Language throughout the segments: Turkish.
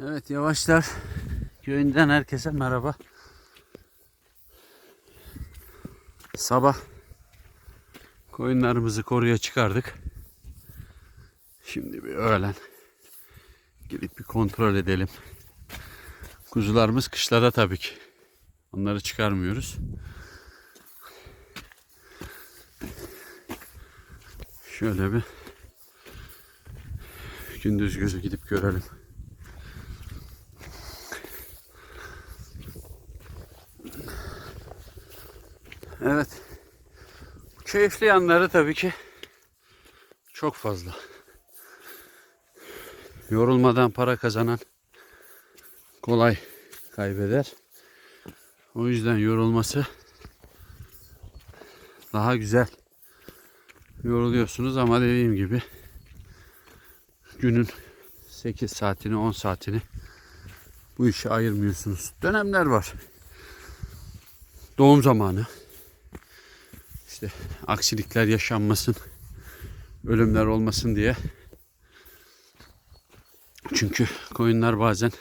Evet yavaşlar köyünden herkese merhaba. Sabah koyunlarımızı koruya çıkardık. Şimdi bir öğlen gidip bir kontrol edelim. Kuzularımız kışlada tabii ki. Onları çıkarmıyoruz. Şöyle bir gündüz gözü gidip görelim. Evet. Keyifli yanları tabii ki çok fazla. Yorulmadan para kazanan kolay kaybeder. O yüzden yorulması daha güzel. Yoruluyorsunuz ama dediğim gibi günün 8 saatini 10 saatini bu işe ayırmıyorsunuz. Dönemler var. Doğum zamanı. İşte aksilikler yaşanmasın, ölümler olmasın diye. Çünkü koyunlar bazen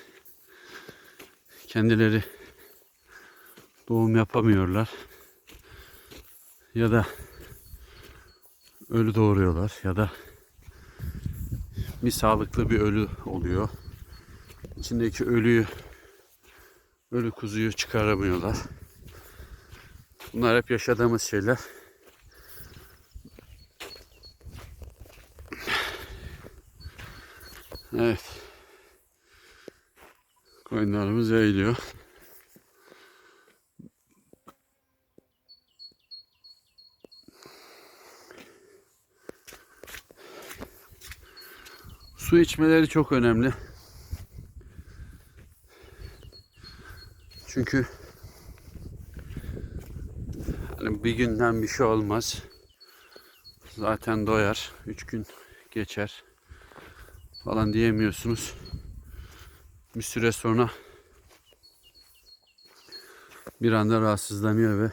kendileri doğum yapamıyorlar. Ya da ölü doğuruyorlar ya da bir sağlıklı bir ölü oluyor. İçindeki ölüyü ölü kuzuyu çıkaramıyorlar. Bunlar hep yaşadığımız şeyler. Evet. Koyunlarımız yayılıyor. Su içmeleri çok önemli. Çünkü hani bir günden bir şey olmaz. Zaten doyar. Üç gün geçer falan diyemiyorsunuz. Bir süre sonra bir anda rahatsızlanıyor ve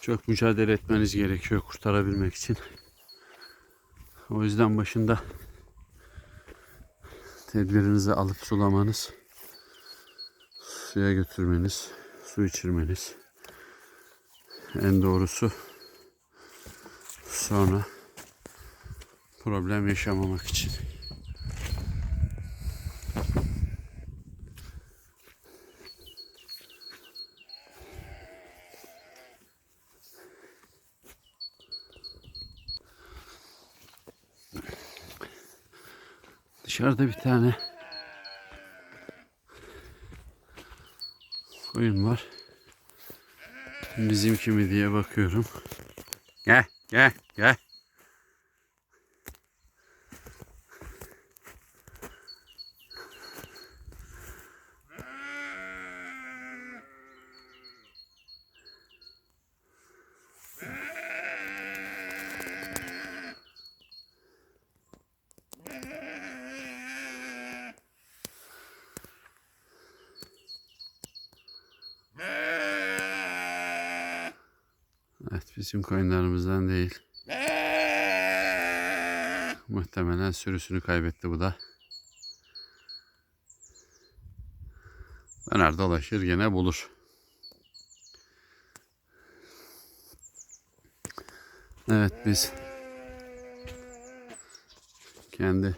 çok mücadele etmeniz gerekiyor kurtarabilmek için. O yüzden başında tedbirinizi alıp sulamanız, suya götürmeniz, su içirmeniz en doğrusu sonra problem yaşamamak için. Dışarıda bir tane koyun var. Bizimki mi diye bakıyorum. Gel, gel, gel. Evet bizim koyunlarımızdan değil. Muhtemelen sürüsünü kaybetti bu da. Döner dolaşır gene bulur. Evet biz kendi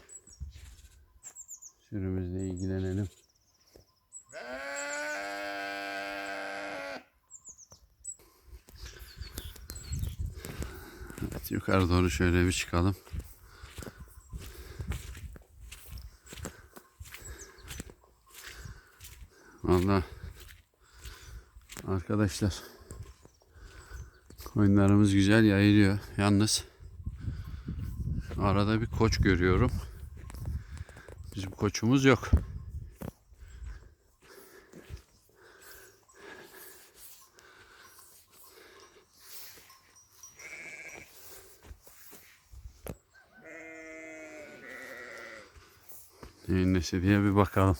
Yukarı doğru şöyle bir çıkalım. Valla arkadaşlar koyunlarımız güzel yayılıyor. Yalnız arada bir koç görüyorum. Bizim koçumuz yok. Neyin diye bir bakalım.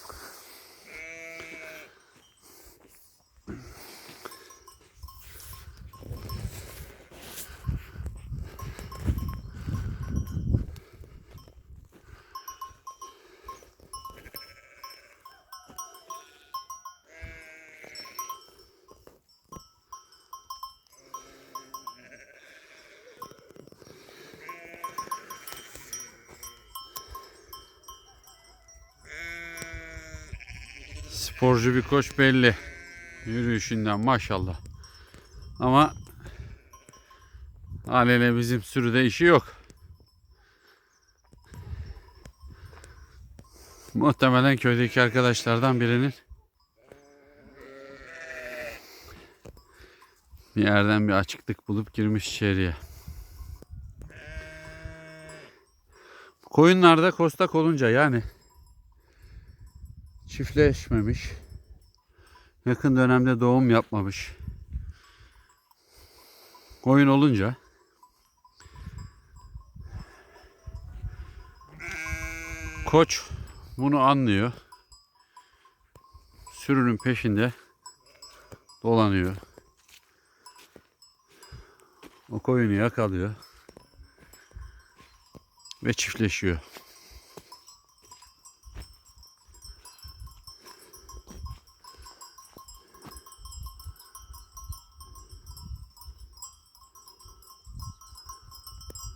Sporcu bir koç belli. Yürüyüşünden maşallah. Ama haliyle bizim sürüde işi yok. Muhtemelen köydeki arkadaşlardan birinin bir yerden bir açıklık bulup girmiş içeriye. Koyunlarda kostak olunca yani çiftleşmemiş, yakın dönemde doğum yapmamış koyun olunca koç bunu anlıyor. Sürünün peşinde dolanıyor. O koyunu yakalıyor ve çiftleşiyor.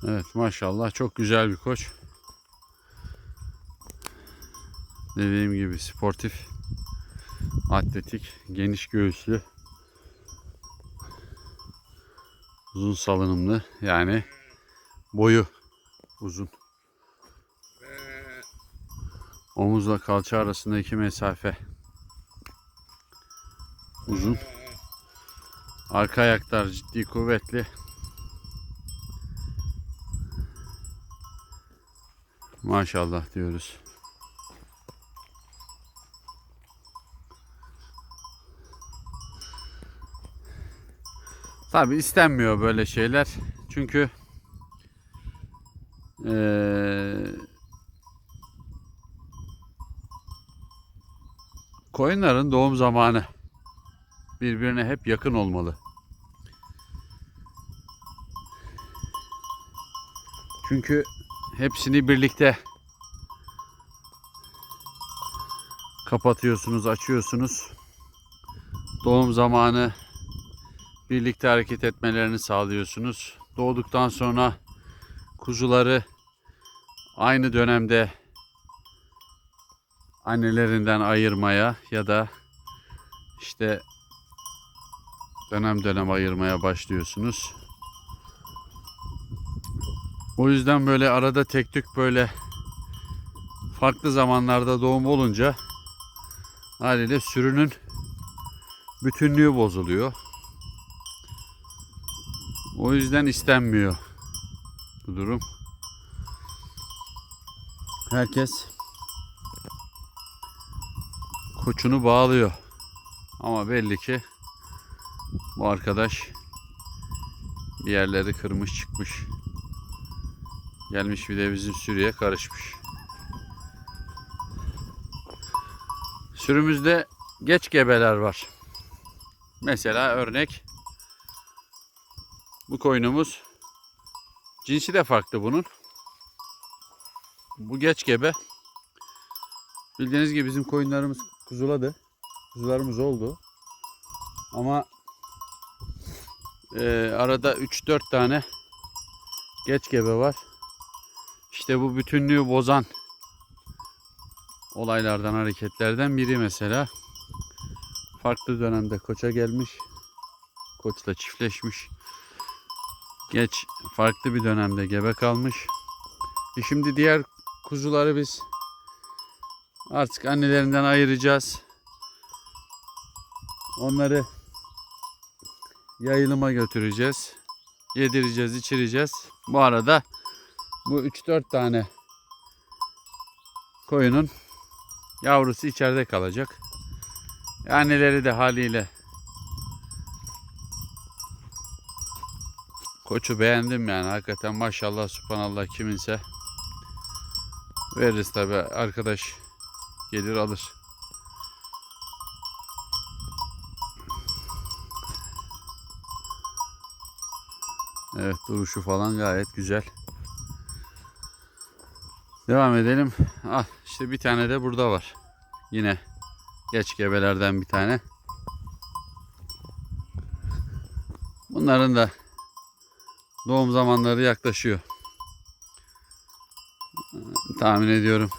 Evet maşallah çok güzel bir koç. Dediğim gibi sportif, atletik, geniş göğüslü, uzun salınımlı yani boyu uzun. Omuzla kalça arasındaki mesafe uzun. Arka ayaklar ciddi kuvvetli. Maşallah diyoruz. Tabi istenmiyor böyle şeyler. Çünkü eee koyunların doğum zamanı birbirine hep yakın olmalı. Çünkü hepsini birlikte kapatıyorsunuz, açıyorsunuz. Doğum zamanı birlikte hareket etmelerini sağlıyorsunuz. Doğduktan sonra kuzuları aynı dönemde annelerinden ayırmaya ya da işte dönem dönem ayırmaya başlıyorsunuz. O yüzden böyle arada tek tük böyle farklı zamanlarda doğum olunca haliyle sürünün bütünlüğü bozuluyor. O yüzden istenmiyor bu durum. Herkes koçunu bağlıyor. Ama belli ki bu arkadaş bir yerleri kırmış çıkmış. Gelmiş bir de bizim sürüye karışmış. Sürümüzde geç gebeler var. Mesela örnek bu koyunumuz cinsi de farklı bunun. Bu geç gebe. Bildiğiniz gibi bizim koyunlarımız kuzuladı. Kuzularımız oldu. Ama e, arada 3-4 tane geç gebe var. İşte bu bütünlüğü bozan olaylardan, hareketlerden biri mesela. Farklı dönemde koça gelmiş. Koçla çiftleşmiş. Geç farklı bir dönemde gebe kalmış. E şimdi diğer kuzuları biz artık annelerinden ayıracağız. Onları yayılıma götüreceğiz. Yedireceğiz, içireceğiz. Bu arada bu 3-4 tane koyunun yavrusu içeride kalacak. Anneleri de haliyle Koçu beğendim yani hakikaten maşallah subhanallah kiminse veririz tabi arkadaş gelir alır. Evet duruşu falan gayet güzel. Devam edelim. Ah işte bir tane de burada var. Yine geç gebelerden bir tane. Bunların da doğum zamanları yaklaşıyor. Tahmin ediyorum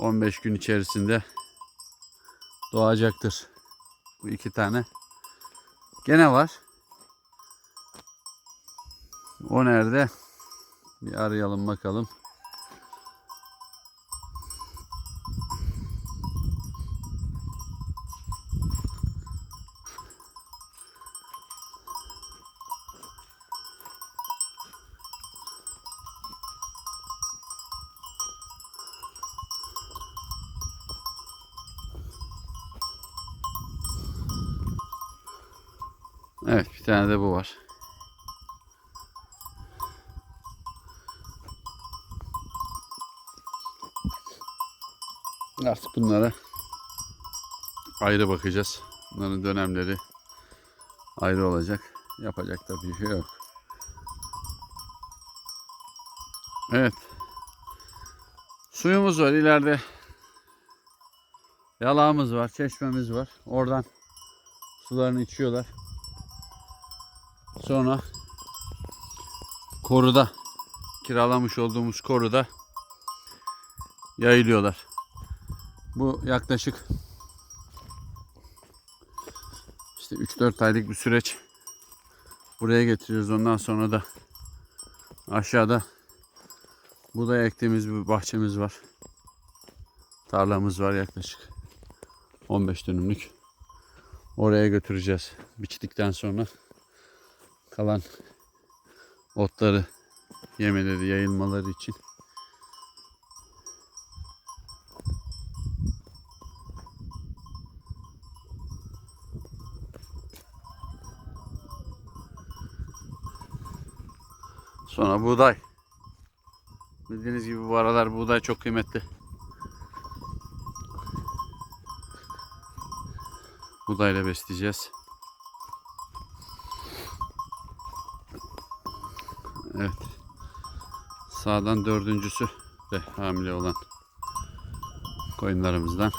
15 gün içerisinde doğacaktır. Bu iki tane. Gene var. O nerede? Bir arayalım bakalım. Evet bir tane de bu var. Artık bunlara ayrı bakacağız. Bunların dönemleri ayrı olacak. Yapacak da bir şey yok. Evet. Suyumuz var ileride. Yalağımız var, çeşmemiz var. Oradan sularını içiyorlar. Sonra koruda kiralamış olduğumuz koruda yayılıyorlar. Bu yaklaşık işte 3-4 aylık bir süreç. Buraya getiriyoruz. Ondan sonra da aşağıda buğday ektiğimiz bir bahçemiz var. Tarlamız var yaklaşık 15 dönümlük. Oraya götüreceğiz. Biçtikten sonra kalan otları yemeleri, yayılmaları için. Sonra buğday. Bildiğiniz gibi bu aralar buğday çok kıymetli. Buğdayla besleyeceğiz. Evet. Sağdan dördüncüsü de hamile olan koyunlarımızdan.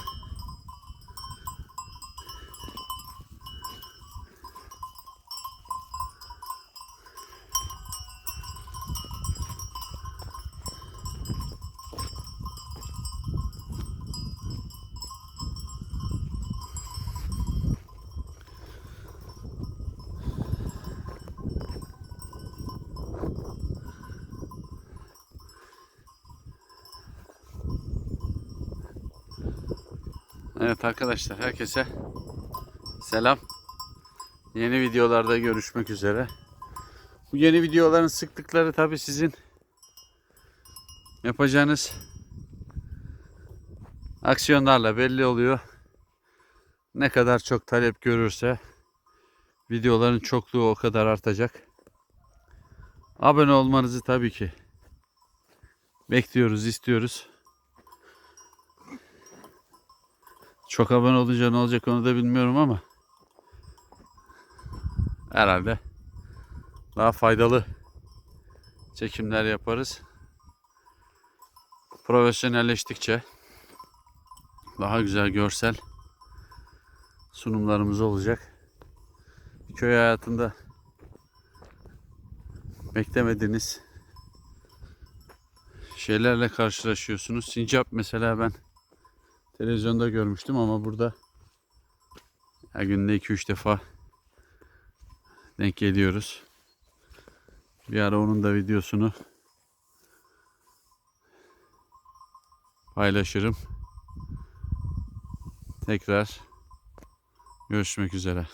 Evet arkadaşlar herkese selam. Yeni videolarda görüşmek üzere. Bu yeni videoların sıklıkları tabi sizin yapacağınız aksiyonlarla belli oluyor. Ne kadar çok talep görürse videoların çokluğu o kadar artacak. Abone olmanızı tabii ki bekliyoruz, istiyoruz. Çok abone olunca ne olacak onu da bilmiyorum ama herhalde daha faydalı çekimler yaparız. Profesyonelleştikçe daha güzel görsel sunumlarımız olacak. Köy hayatında beklemediğiniz şeylerle karşılaşıyorsunuz. Sincap mesela ben televizyonda görmüştüm ama burada her günde 2-3 defa denk geliyoruz. Bir ara onun da videosunu paylaşırım. Tekrar görüşmek üzere.